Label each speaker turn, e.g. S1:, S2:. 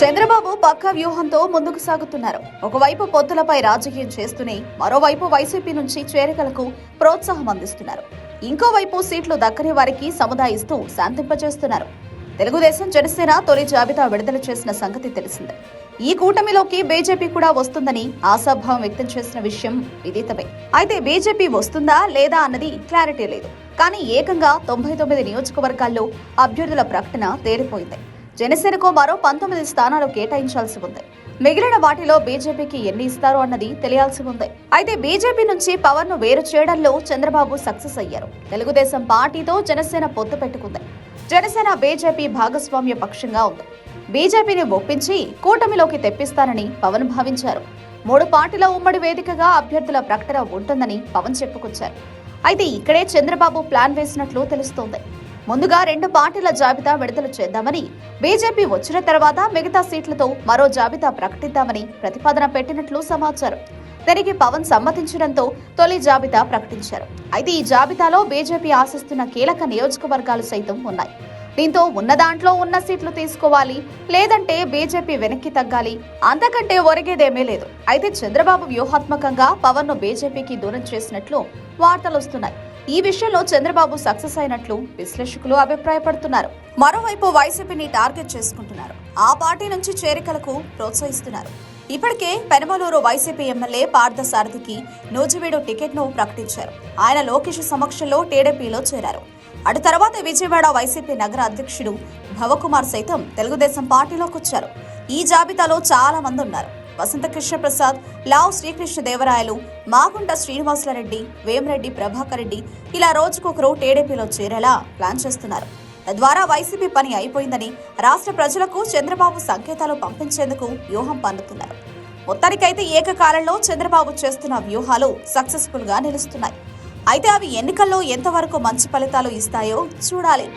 S1: చంద్రబాబు పక్క వ్యూహంతో ముందుకు సాగుతున్నారు. ఒకవైపు పొత్తులపై రాజకీయం చేస్తూనే మరోవైపు వైసీపీ నుంచి చేరికలకు ప్రోత్సాహం అందిస్తున్నారు. ఇంకోవైపు సీట్లు దక్కని వారికి సముదాయిస్తూ శాంతింపజేస్తున్నారు. తెలుగుదేశం జనసేన తొలి జాబితా విడుదల చేసిన సంగతి తెలిసిందే. ఈ కూటమిలోకి బీజేపీ కూడా వస్తుందని ఆశాభావం వ్యక్తం చేసిన విషయం విదితమే. అయితే బీజేపీ వస్తుందా లేదా అన్నది క్లారిటీ లేదు. కానీ ఏకంగా తొంభై తొమ్మిది నియోజకవర్గాల్లో అభ్యర్థుల ప్రకటన తేలిపోయింది. జనసేనకు మరో పంతొమ్మిది స్థానాలు కేటాయించాల్సి ఉంది. మిగిలిన వాటిలో బీజేపీకి ఎన్ని ఇస్తారో అన్నది తెలియాల్సి ఉంది. అయితే బీజేపీ నుంచి పవర్ను వేరు చేయడంలో చంద్రబాబు సక్సెస్ అయ్యారు. తెలుగుదేశం పార్టీతో జనసేన పొత్తు పెట్టుకుంది. జనసేన బీజేపీ భాగస్వామ్య పక్షంగా ఉంది. బీజేపీని ఒప్పించి కూటమిలోకి తెప్పిస్తానని పవన్ భావించారు. మూడు పార్టీల ఉమ్మడి వేదికగా అభ్యర్థుల ప్రకటన ఉంటుందని పవన్ చెప్పుకొచ్చారు. అయితే ఇక్కడే చంద్రబాబు ప్లాన్ వేసినట్లు తెలుస్తోంది. ముందుగా రెండు పార్టీల జాబితా విడుదల చేద్దామని బీజేపీ వచ్చిన తర్వాత మిగతా సీట్లతో మరో జాబితా ప్రకటిద్దామని ప్రతిపాదన పెట్టినట్లు సమాచారం. దీనికి పవన్ సమ్మతించడంతో తొలి జాబితా ప్రకటించారు. అయితే ఈ జాబితాలో బీజేపీ ఆశిస్తున్న కీలక నియోజకవర్గాలు సైతం ఉన్నాయి. దీంతో ఉన్న దాంట్లో ఉన్న సీట్లు తీసుకోవాలి లేదంటే బీజేపీ వెనక్కి తగ్గాలి అంతకంటే ఒరిగేదేమీ లేదు. అయితే చంద్రబాబు వ్యూహాత్మకంగా పవన్ను బీజేపీకి దూరం చేసినట్లు వార్తలు వస్తున్నాయి ఈ విషయంలో చంద్రబాబు సక్సెస్ అయినట్లు విశ్లేషకులు అభిప్రాయపడుతున్నారు. మరోవైపు వైసీపీని టార్గెట్ చేసుకుంటున్నారు. ఆ పార్టీ నుంచి చేరికలకు ప్రోత్సహిస్తున్నారు. ఇప్పటికే పెనమలూరు వైసీపీ ఎమ్మెల్యే పార్థ సారథికి నూజివీడు టికెట్ను ప్రకటించారు. ఆయన లోకేష్ సమక్షంలో టీడీపీలో చేరారు. అటు తర్వాత విజయవాడ వైసీపీ నగర అధ్యక్షుడు భవకుమార్ సైతం తెలుగుదేశం పార్టీలోకి వచ్చారు. ఈ జాబితాలో చాలా మంది ఉన్నారు. వసంత కృష్ణ ప్రసాద్ లావు శ్రీకృష్ణ దేవరాయలు మాగుంట శ్రీనివాసులరెడ్డి వేమరెడ్డి ప్రభాకర్ రెడ్డి ఇలా రోజుకొకరు టీడీపీలో చేరేలా ప్లాన్ చేస్తున్నారు. తద్వారా వైసీపీ పని అయిపోయిందని రాష్ట్ర ప్రజలకు చంద్రబాబు సంకేతాలు పంపించేందుకు వ్యూహం పన్నుతున్నారు. మొత్తానికైతే ఏకకాలంలో చంద్రబాబు చేస్తున్న వ్యూహాలు సక్సెస్ఫుల్గా నిలుస్తున్నాయి. అయితే అవి ఎన్నికల్లో ఎంతవరకు మంచి ఫలితాలు ఇస్తాయో చూడాలి.